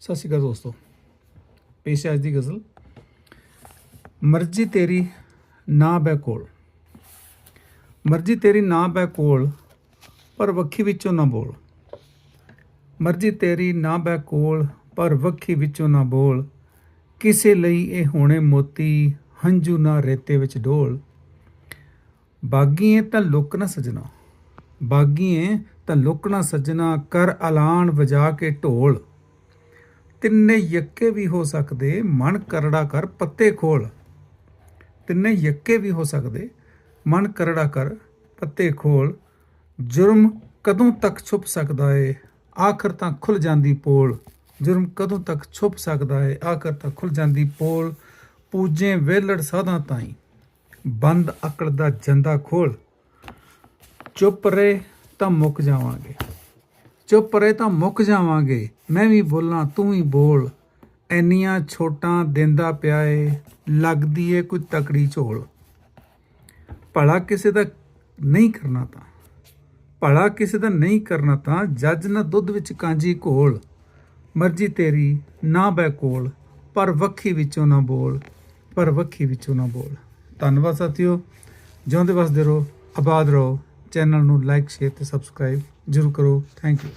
ਸਤਿ ਸ਼੍ਰੀ ਅਕਾਲ ਦੋਸਤੋ। ਪੇਸ਼ ਹੈ ਅੱਜ ਦੀ ਗਜ਼ਲ। ਮਰਜ਼ੀ ਤੇਰੀ ਨਾ ਬੈ ਕੋਲ। ਮਰਜ਼ੀ ਤੇਰੀ ਨਾ ਬੈ ਕੋਲ, ਪਰ ਵੱਖੀ ਵਿੱਚੋਂ ਨਾ ਬੋਲ। ਮਰਜ਼ੀ ਤੇਰੀ ਨਾ ਬੈ ਕੋਲ, ਪਰ ਵੱਖੀ ਵਿੱਚੋਂ ਨਾ ਬੋਲ। ਕਿਸੇ ਲਈ ਇਹ ਹੋਣੇ ਮੋਤੀ, ਹੰਝੂ ਨਾ ਰੇਤੇ ਵਿੱਚ ਡੋਲ। ਬਾਗੀਏ ਤਾਂ ਲੁਕ ਨਾ ਸਜਣਾ। ਬਾਗੀਏ ਤਾਂ ਲੁਕ ਨਾ ਸਜਣਾ, ਕਰ ਐਲਾਨ ਵਜਾ ਕੇ ਢੋਲ। ਤਿੰਨੇ ਯੱਕੇ ਵੀ ਹੋ ਸਕਦੇ, ਮਨ ਕਰੜਾ ਕਰ, ਪੱਤੇ ਖੋਲ। ਤਿੰਨੇ ਯੱਕੇ ਵੀ ਹੋ ਸਕਦੇ, ਮਨ ਕਰੜਾ ਕਰ, ਪੱਤੇ ਖੋਲ। ਜੁਰਮ ਕਦੋਂ ਤੱਕ ਛੁਪ ਸਕਦਾ ਏ? ਆਖਰ ਤਾਂ ਖੁੱਲ ਜਾਂਦੀ ਪੋਲ। ਜੁਰਮ ਕਦੋਂ ਤੱਕ ਛੁਪ ਸਕਦਾ ਏ? ਆਖਰ ਤਾਂ ਖੁੱਲ ਜਾਂਦੀ ਪੋਲ। ਪੂਜੇ ਵੇਲੜ ਸਾਧਾਂ ਤਾਈ। ਬੰਦ ਅਕਲ ਦਾ ਜੰਦਾ ਖੋਲ। ਚੁੱਪ ਰਹੇ ਤਾਂ ਮੁੱਕ ਜਾਵਾਂਗੇ। ਚੁੱਪ ਰਹੇ ਤਾਂ ਮੁੱਕ ਜਾਵਾਂਗੇ। ਮੈਂ ਵੀ ਬੋਲਾਂ, ਤੂੰ ਵੀ ਬੋਲ। ਐਨੀਆਂ ਛੋਟਾਂ ਦਿੰਦਾ ਪਿਆ ਏ, ਲੱਗਦੀ ਏ ਕੋਈ ਤਕੜੀ ਝੋਲ। ਭਲਾ ਕਿਸੇ ਦਾ ਨਹੀਂ ਕਰਨਾ ਤਾਂ। ਭਲਾ ਕਿਸੇ ਦਾ ਨਹੀਂ ਕਰਨਾ ਤਾਂ, ਜੱਜ ਨਾ ਦੁੱਧ ਵਿੱਚ ਕਾਂਜੀ ਘੋਲ। ਮਰਜ਼ੀ ਤੇਰੀ, ਨਾ ਬੈ ਕੋਲ। ਪਰ ਵੱਖੀ ਵਿੱਚੋਂ ਨਾ ਬੋਲ। ਪਰ ਵੱਖੀ ਵਿੱਚੋਂ ਨਾ ਬੋਲ। ਧੰਨਵਾਦ ਸਾਥੀਓ। ਜਿਉਂਦੇ ਵਸਦੇ ਰਹੋ, ਆਬਾਦ ਰਹੋ। ਚੈਨਲ ਨੂੰ ਲਾਈਕ ਸ਼ੇਅਰ ਤੇ ਸਬਸਕ੍ਰਾਈਬ ਜ਼ਰੂਰ ਕਰੋ। Thank you.